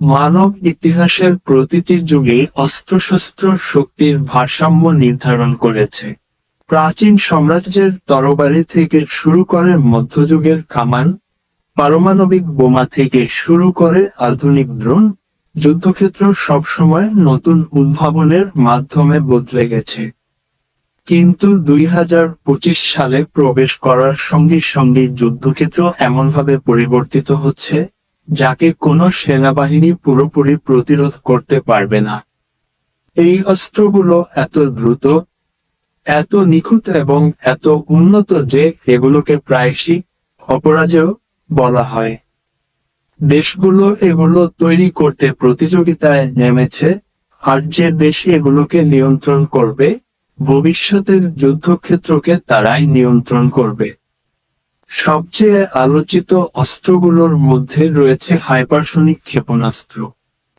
মানব ইতিহাসের প্রতিটি যুগে অস্ত্রশস্ত্র শক্তির ভারসাম্য নির্ধারণ করেছে। প্রাচীন সাম্রাজ্যের তরবারি থেকে শুরু করে মধ্যযুগের কামান, পারমাণবিক বোমা থেকে শুরু করে আধুনিক ড্রোন, যুদ্ধক্ষেত্র সবসময় নতুন উদ্ভাবনের মাধ্যমে বদলে গেছে। কিন্তু দুই হাজার পঁচিশ সালে প্রবেশ করার সঙ্গে সঙ্গে যুদ্ধক্ষেত্র এমনভাবে পরিবর্তিত হচ্ছে যাকে কোনো সেনাবাহিনী পুরোপুরি প্রতিরোধ করতে পারবে না। এই অস্ত্রগুলো এত দ্রুত, এত নিখুঁত এবং এত উন্নত যে এগুলোকে প্রায়শই অপরাজেয় বলা হয়। দেশগুলো এগুলো তৈরি করতে প্রতিযোগিতায় নেমেছে আর যে দেশ এগুলোকে নিয়ন্ত্রণ করবে, ভবিষ্যতের যুদ্ধক্ষেত্রকে তারাই নিয়ন্ত্রণ করবে। সবচেয়ে আলোচিত অস্ত্রগুলোর মধ্যে রয়েছে হাইপারসনিক ক্ষেপণাস্ত্র।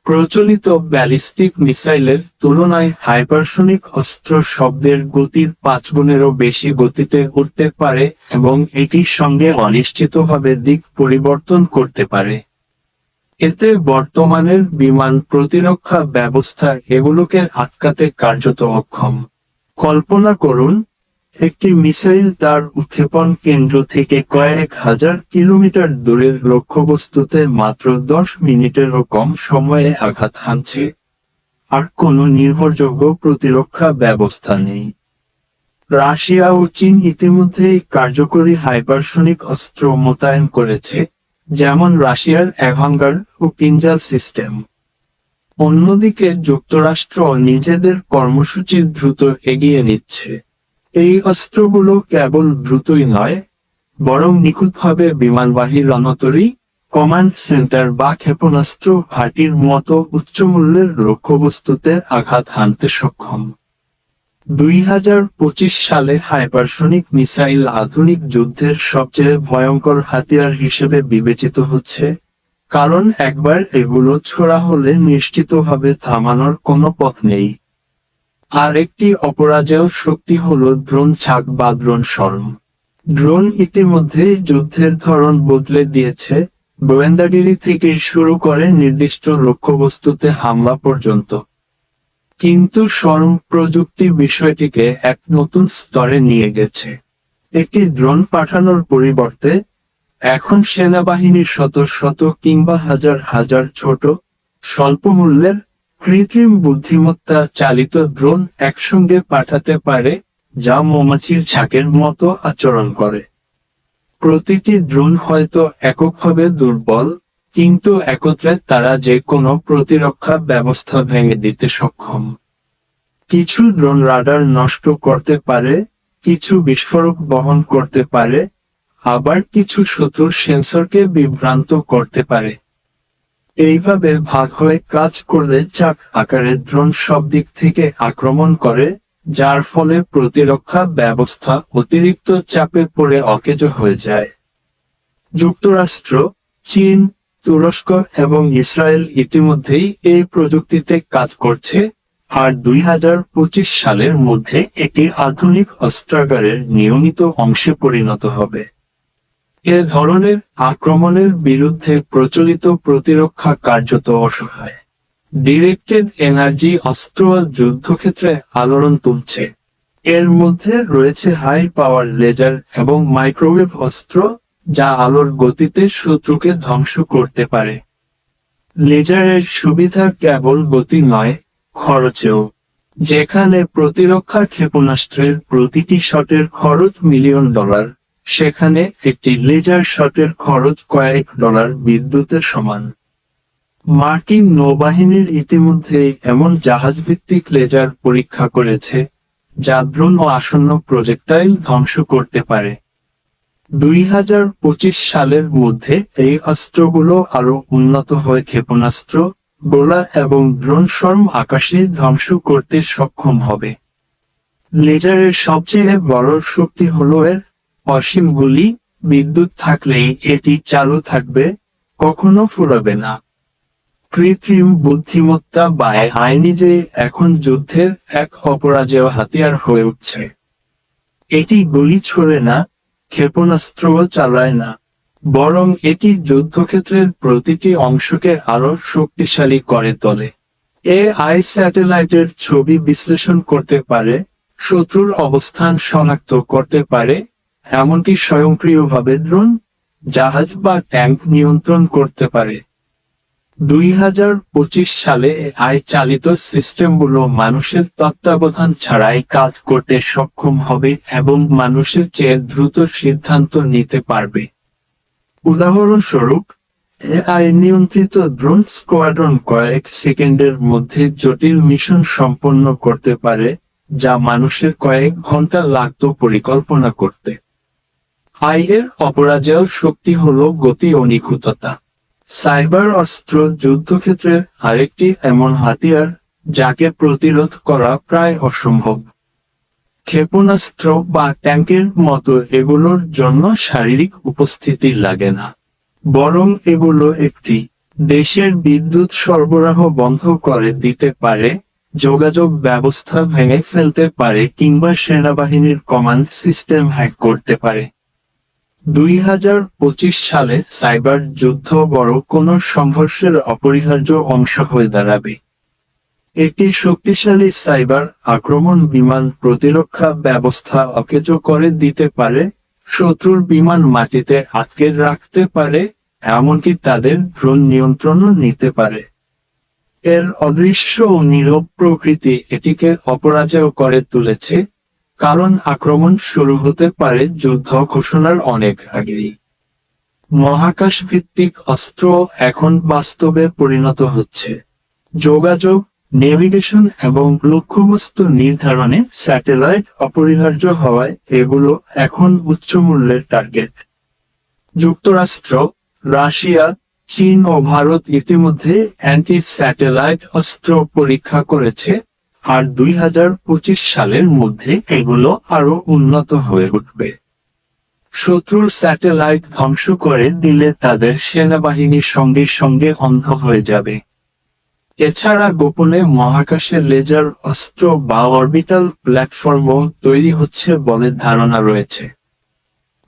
প্রচলিত ব্যালিস্টিক মিসাইলের তুলনায় হাইপারসনিক অস্ত্র শব্দের গতির পাঁচ গুণেরও বেশি গতিতে উঠতে পারে এবং এটির সঙ্গে অনিশ্চিতভাবে দিক পরিবর্তন করতে পারে। এতে বর্তমানের বিমান প্রতিরক্ষা ব্যবস্থা এগুলোকে আটকাতে কার্যত অক্ষম। কল্পনা করুন একটি মিসাইল তার উৎক্ষেপণ কেন্দ্র থেকে কয়েক হাজার কিলোমিটার দূরের লক্ষ্যবস্তুতে মাত্র দশ মিনিটেরও কম সময়ে আঘাত হানছে। আর কোনো নির্ভরযোগ্য প্রতিরক্ষা ব্যবস্থা নেই। রাশিয়া ও চীন ইতিমধ্যেই কার্যকরী হাইপারসনিক অস্ত্র মোতায়েন করেছে, যেমন রাশিয়ার অ্যাভাঙ্গার ও কিঞ্জাল সিস্টেম। অন্যদিকে যুক্তরাষ্ট্র নিজেদের কর্মসূচি দ্রুত এগিয়ে নিচ্ছে। এই অস্ত্রগুলো কেবল দ্রুতই নয়, বরং নিখুঁতভাবে বিমানবাহী রণতরী, কমান্ড সেন্টার বা ক্ষেপণাস্ত্র ঘাঁটির মতো উচ্চমূল্যের লক্ষ্যবস্তুতে আঘাত হানতে সক্ষম। দুই হাজার পঁচিশ সালে হাইপারসনিক মিসাইল আধুনিক যুদ্ধের সবচেয়ে ভয়ঙ্কর হাতিয়ার হিসেবে বিবেচিত হচ্ছে, কারণ একবার এগুলো ছোড়া হলে নিশ্চিতভাবে থামানোর কোনো পথ নেই। আর একটি অপরাজেয় শক্তি হল ড্রোন ছাক বা ড্রোন শর্ম। ড্রোন ইতিমধ্যে যুদ্ধের ধরন বদলে দিয়েছে। গোয়েন্দাগিরি থেকে শুরু করে নির্দিষ্ট লক্ষ্যবস্তুতে হামলা পর্যন্ত। কিন্তু শর্ম প্রযুক্তি বিষয়টিকে এক নতুন স্তরে নিয়ে গেছে। একটি ড্রোন পাঠানোর পরিবর্তে, এখন সেনাবাহিনীর শত শত কিংবা হাজার হাজার ছোট স্বল্প মূল্যের কৃত্রিম বুদ্ধিমত্তা চালিত ড্রোন একসঙ্গে পাঠাতে পারে, যা মৌমাছির ছাকের মতো আচরণ করে। প্রতিটি ড্রোন হয়তো এককভাবে দুর্বল, কিন্তু একত্রে তারা যে কোনো প্রতিরক্ষা ব্যবস্থা ভেঙে দিতে সক্ষম। কিছু ড্রোন রাডার নষ্ট করতে পারে, কিছু বিস্ফোরক বহন করতে পারে, আবার কিছু শত্রুর সেন্সরকে বিভ্রান্ত করতে পারে। এইভাবে ভাগ হয়ে কাজ করলে চাক আকারের ড্রোন সব দিক থেকে আক্রমণ করে, যার ফলে প্রতিরক্ষা ব্যবস্থা অতিরিক্ত চাপে পড়ে অকেজ হয়ে যায়। যুক্তরাষ্ট্র, চীন, তুরস্ক এবং ইসরায়েল ইতিমধ্যেই এই প্রযুক্তিতে কাজ করছে, আর দুই হাজার পঁচিশ সালের মধ্যে এটি আধুনিক অস্ত্রাগারের নিয়মিত অংশে পরিণত হবে। এ ধরনের আক্রমণের বিরুদ্ধে প্রচলিত প্রতিরক্ষা কার্যত অসহায়। ডিরেক্টেড এনার্জি অস্ত্র যুদ্ধক্ষেত্রে আলোড়ন তুলছে। এর মধ্যে রয়েছে হাই পাওয়ার লেজার এবং মাইক্রোওয়েভ অস্ত্র, যা আলোর গতিতে শত্রুকে ধ্বংস করতে পারে। লেজারের সুবিধা কেবল গতি নয়, খরচেও। যেখানে প্রতিরক্ষা ক্ষেপণাস্ত্রের প্রতিটি শটের খরচ মিলিয়ন ডলার সেখানে একটি লেজার শটের খরচ কয়েক ডলার বিদ্যুতের সমান। মার্কিন নৌবাহিনীর ইতিমধ্যে এমন জাহাজভিত্তিক লেজার পরীক্ষা করেছে, যা ড্রোন ও আসন্ন প্রজেক্টাইল ধ্বংস করতে পারে। দুই হাজার পঁচিশ সালের মধ্যে এই অস্ত্রগুলো আরও উন্নত হয়ে ক্ষেপণাস্ত্র, গোলা এবং ড্রোন শর্ম আকাশে ধ্বংস করতে সক্ষম হবে। লেজারের সবচেয়ে বড় শক্তি হলো এর অসীম গুলি, বিদ্যুৎ থাকলেই এটি চালু থাকবে, কখনো ফুরাবে না। কৃত্রিম বুদ্ধিমত্তা বা আইনি যে এখন যুদ্ধের এক অপরাজেয় হাতিয়ার হয়ে উঠছে। এটি গুলি ছোড়ে না, ক্ষেপণাস্ত্রও চালায় না, বরং এটি যুদ্ধক্ষেত্রের প্রতিটি অংশকে আরও শক্তিশালী করে তোলে। এ আই স্যাটেলাইটের ছবি বিশ্লেষণ করতে পারে, শত্রুর অবস্থান শনাক্ত করতে পারে এমনকি স্বয়ংক্রিয়ভাবে ড্রোন, জাহাজ বা ট্যাঙ্ক নিয়ন্ত্রণ করতে পারে। দুই হাজার পঁচিশ সালে আই চালিত সিস্টেমগুলো মানুষের তত্ত্বাবধান ছাড়াই কাজ করতে সক্ষম হবে এবং মানুষের চেয়ে দ্রুত সিদ্ধান্ত নিতে পারবে। উদাহরণস্বরূপ, এআই নিয়ন্ত্রিত ড্রোন স্কোয়াড্রন কয়েক সেকেন্ডের মধ্যে জটিল মিশন সম্পন্ন করতে পারে, যা মানুষের কয়েক ঘণ্টা লাগত পরিকল্পনা করতে। আই এর অপরাজেয় শক্তি হল গতি ও নিখুঁততা। সাইবার অস্ত্র যুদ্ধক্ষেত্রের আরেকটি এমন হাতিয়ার, যাকে প্রতিরোধ করা প্রায় অসম্ভব। ক্ষেপণাস্ত্র বা ট্যাঙ্কের মতো এগুলোর জন্য শারীরিক উপস্থিতি লাগে না। বরং এগুলো একটি দেশের বিদ্যুৎ সরবরাহ বন্ধ করে দিতে পারে, যোগাযোগ ব্যবস্থা ভেঙে ফেলতে পারে কিংবা সেনাবাহিনীর কমান্ড সিস্টেম হ্যাক করতে পারে। দুই হাজার পঁচিশ সালে সাইবার যুদ্ধ বড় কোনো সংঘর্ষের অপরিহার্য অংশ হয়ে দাঁড়াবে। একটি শক্তিশালী সাইবার আক্রমণ বিমান প্রতিরক্ষা ব্যবস্থা অকেজো করে দিতে পারে, শত্রুর বিমান মাটিতে আটকে রাখতে পারে, এমনকি তাদের ড্রোন নিয়ন্ত্রণও নিতে পারে। এর অদৃশ্য ও নীরব প্রকৃতি এটিকে অপরাজয় করে তুলেছে কারণ আক্রমণ শুরু হতে পারে যুদ্ধ ঘোষণার অনেক আগেই। মহাকাশ ভিত্তিক অস্ত্র এখন বাস্তবে পরিণত হচ্ছে। যোগাযোগ, নেভিগেশন এবং লক্ষ্যবস্তু নির্ধারণে স্যাটেলাইট অপরিহার্য হওয়ায় এগুলো এখন উচ্চ মূল্যের টার্গেট। যুক্তরাষ্ট্র, রাশিয়া, চীন ও ভারত ইতিমধ্যে অ্যান্টি স্যাটেলাইট অস্ত্র পরীক্ষা করেছে আর দুই হাজার পঁচিশ সালের মধ্যে এগুলো আরও উন্নত হয়ে উঠবে। শত্রুর স্যাটেলাইট ধ্বংস করে দিলে তাদের সেনাবাহিনীর সঙ্গে সঙ্গে অন্ধ হয়ে যাবে। এছাড়া গোপনে মহাকাশে লেজার অস্ত্র বা অরবিটাল প্ল্যাটফর্মও তৈরি হচ্ছে বলে ধারণা রয়েছে।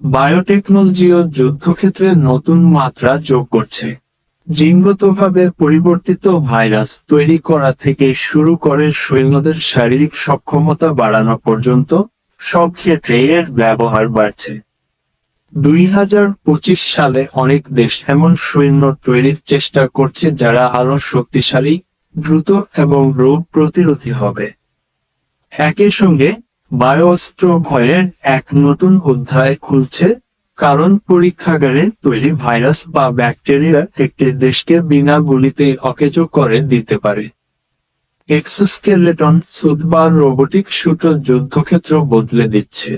বায়োটেকনোলজিও যুদ্ধক্ষেত্রে নতুন মাত্রা যোগ করছে। জিনগতভাবে পরিবর্তিত ভাইরাস তৈরি করা থেকে শুরু করে সৈন্যদের শারীরিক সক্ষমতা বাড়ানো পর্যন্ত সব ক্ষেত্রে এর ব্যবহার বাড়ছে। দুই হাজার পঁচিশ সালে অনেক দেশ এমন সৈন্য তৈরির চেষ্টা করছে যারা আরও শক্তিশালী, দ্রুত এবং রোগ প্রতিরোধী হবে। একই সঙ্গে বায়োস্ত্র ভয়ের এক নতুন অধ্যায় খুলছে কারণ পরীক্ষাগারে তৈরি ভাইরাস বা ব্যাকটেরিয়া একটি দেশকে বিনা গুলিতে অকেজো করে দিতে পারে। এক্সোস্কেলেটন সুদ বা রোবোটিক শুট যুদ্ধক্ষেত্র বদলে দিচ্ছে।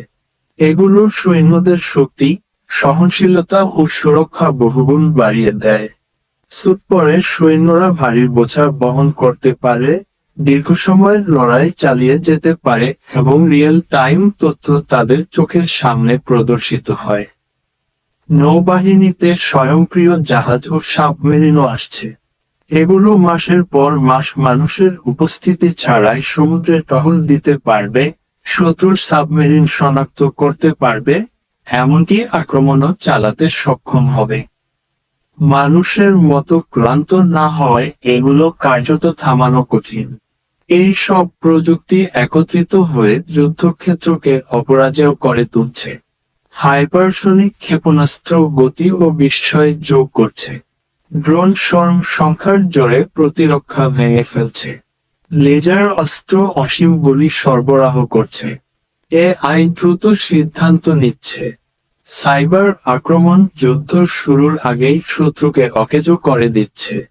এগুলো সৈন্যদের শক্তি, সহনশীলতা ও সুরক্ষা বহুগুণ বাড়িয়ে দেয়। স্যুট পরে সৈন্যরা ভারী বোঝা বহন করতে পারে, দীর্ঘ সময় লড়াই চালিয়ে যেতে পারে এবং রিয়েল টাইম তথ্য তাদের চোখের সামনে প্রদর্শিত হয়। নৌবাহিনীতে স্বয়ংক্রিয় জাহাজ ও সাবমেরিনও আসছে। এগুলো মাসের পর মাস মানুষের উপস্থিতি ছাড়াই সমুদ্রে টহল দিতে পারবে, শত্রুর সাবমেরিন শনাক্ত করতে পারবে, এমনকি আক্রমণও চালাতে সক্ষম হবে। মানুষের মতো ক্লান্ত না হওয়ায় এগুলো কার্যত থামানো কঠিন। এই সব প্রযুক্তি একত্রিত হয়ে যুদ্ধক্ষেত্রকে অপরাজেয় করে তুলছে। হাইপারসনিক ক্ষেপণাস্ত্র গতি ও বিস্ময় যোগ করছে। ড্রোন শর্ম সংখ্যার জোরে প্রতিরক্ষা ভেঙে ফেলছে। লেজার অস্ত্র অসীম গুলি সরবরাহ করছে। এ আই দ্রুত সিদ্ধান্ত নিচ্ছে। সাইবার আক্রমণ যুদ্ধ শুরুর আগেই শত্রুকে অকেজো করে দিচ্ছে।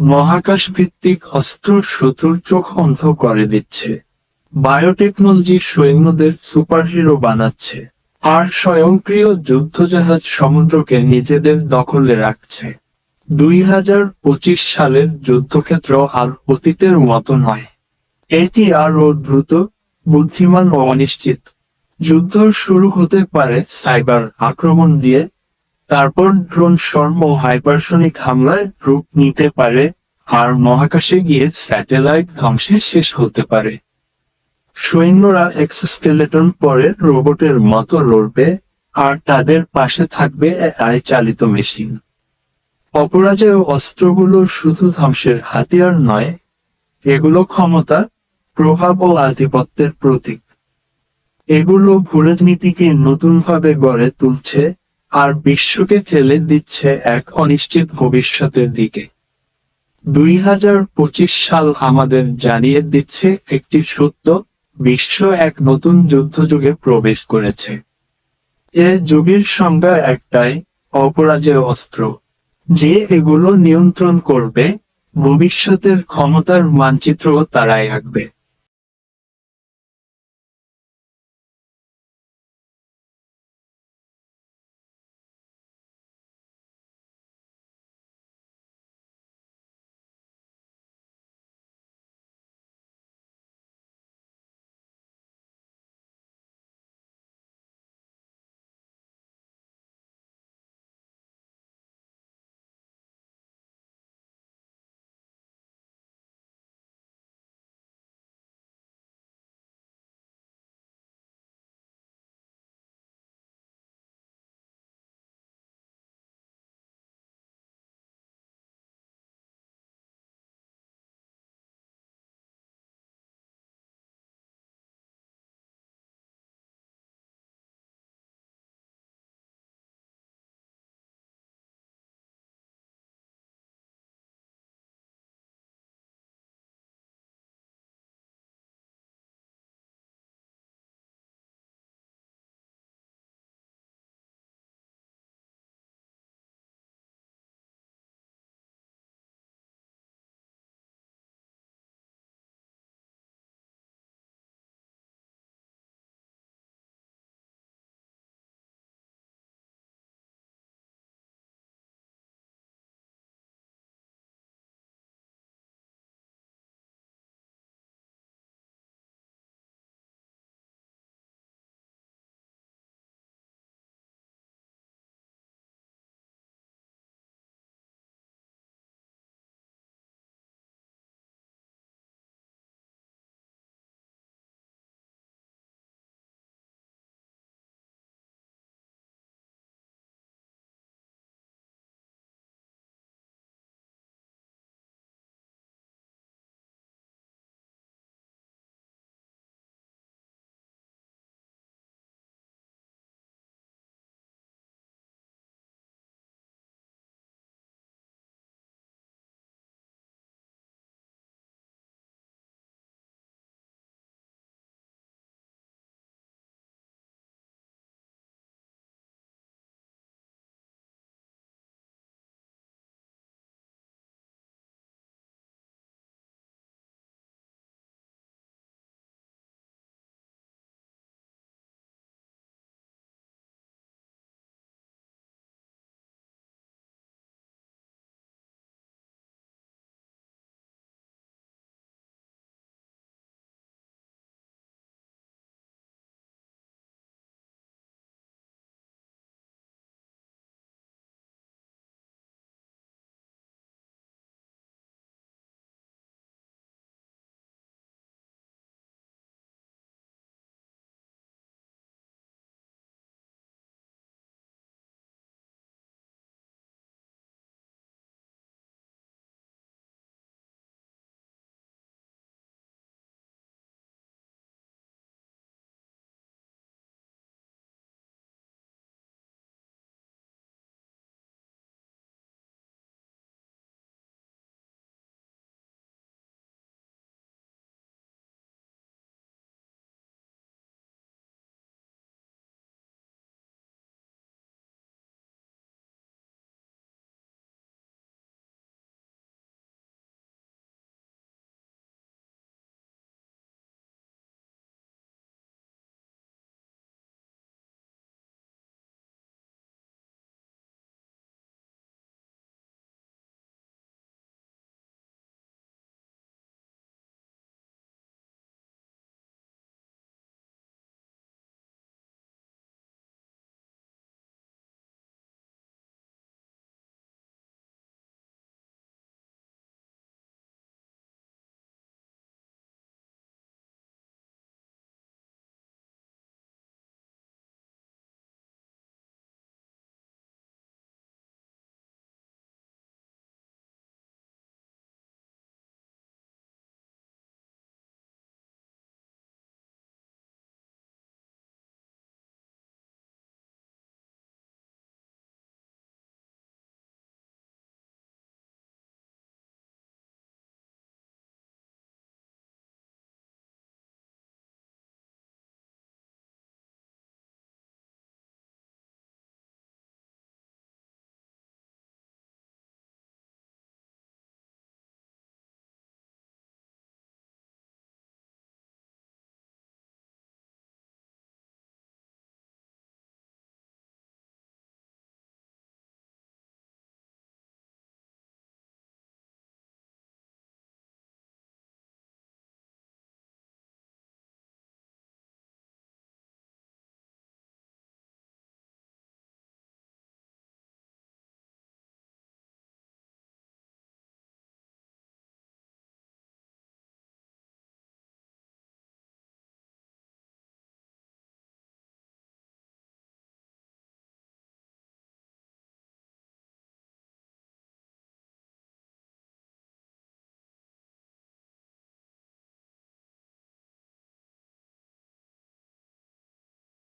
মহাকাশ ভিত্তিক অস্ত্র শত্রুর চোখ অন্ধ করে দিচ্ছে। বায়োটেকনোলজি সৈন্যদের সুপারহিরো বানাচ্ছে। আর স্বয়ংক্রিয় যুদ্ধজাহাজ সমুদ্রকে নিজেদের দখলে রাখছে। দুই হাজার পঁচিশ সালের যুদ্ধক্ষেত্র আর অতীতের মতো নয়। এটি আরও দ্রুত, বুদ্ধিমান ও অনিশ্চিত। যুদ্ধ শুরু হতে পারে সাইবার আক্রমণ দিয়ে। তারপর ড্রোন শর্ম ও হাইপারসনিক হামলায় রূপ নিতে পারে, আর মহাকাশে গিয়ে স্যাটেলাইট ধ্বংসে শেষ হতে পারে। সৈন্যরা এক্সস্কেলেটন পরে রোবটের মতো লড়বে, আর তাদের পাশে থাকবে এআই চালিত মেশিন। অপরাজেয় অস্ত্রগুলো শুধু ধ্বংসের হাতিয়ার নয়, এগুলো ক্ষমতা, প্রভাব ও আধিপত্যের প্রতীক। এগুলো ভূরাজনীতিকে নতুনভাবে গড়ে তুলছে আর বিশ্বকে ঠেলে দিচ্ছে এক অনিশ্চিত ভবিষ্যতের দিকে। দুই হাজার পঁচিশ সাল আমাদের জানিয়ে দিচ্ছে একটি সত্য বিশ্ব এক নতুন যুদ্ধযুগে প্রবেশ করেছে। এ যুগের সংজ্ঞা একটাই, অপরাজেয় অস্ত্র। যে এগুলো নিয়ন্ত্রণ করবে, ভবিষ্যতের ক্ষমতার মানচিত্র তারাই আঁকবে।